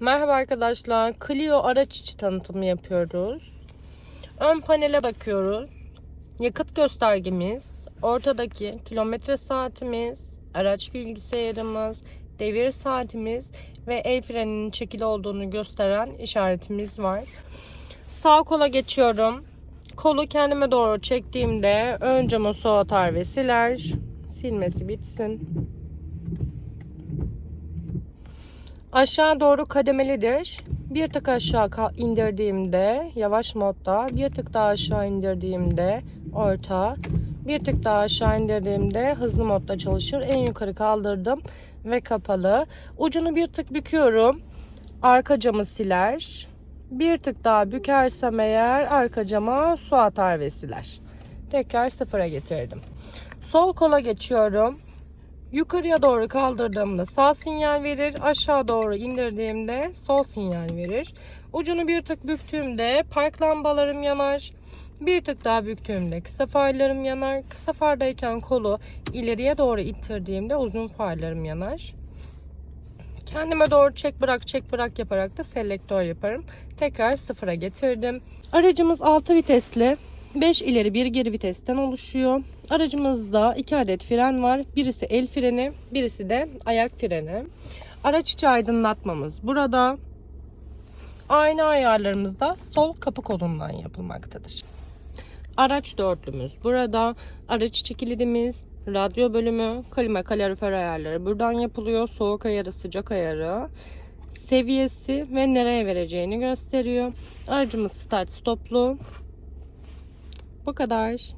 Merhaba arkadaşlar. Clio araç içi tanıtımı yapıyoruz. Ön panele bakıyoruz. Yakıt göstergemiz, ortadaki kilometre saatimiz, araç bilgisayarımız, devir saatimiz ve el freninin çekili olduğunu gösteren işaretimiz var. Sağ kola geçiyorum. Kolu kendime doğru çektiğimde ön camı su atar ve siler. Silmesi bitsin. Aşağı doğru kademelidir. Bir tık aşağı indirdiğimde yavaş modda, bir tık daha aşağı indirdiğimde orta, bir tık daha aşağı indirdiğimde hızlı modda çalışır. En yukarı kaldırdım ve kapalı. Ucunu bir tık büküyorum. Arka camı siler. Bir tık daha bükersem eğer arka cama su atar ve siler. Tekrar sıfıra getirdim. Sol kola geçiyorum. Yukarıya doğru kaldırdığımda sağ sinyal verir. Aşağı doğru indirdiğimde sol sinyal verir. Ucunu bir tık büktüğümde park lambalarım yanar. Bir tık daha büktüğümde kısa farlarım yanar. Kısa fardayken kolu ileriye doğru ittirdiğimde uzun farlarım yanar. Kendime doğru çek bırak çek bırak yaparak da selektör yaparım. Tekrar sıfıra getirdim. Aracımız 6 vitesli. 5 ileri bir geri vitesten oluşuyor. Aracımızda 2 adet fren var. Birisi el freni, birisi de ayak freni. Araç içi aydınlatmamız burada. Ayna ayarlarımız da sol kapı kolundan yapılmaktadır. Araç dörtlümüz burada. Araç içi kilidimiz, radyo bölümü, klima kalorifer ayarları buradan yapılıyor. Soğuk ayarı, sıcak ayarı, seviyesi ve nereye vereceğini gösteriyor. Aracımız start stoplu. Bu kadar.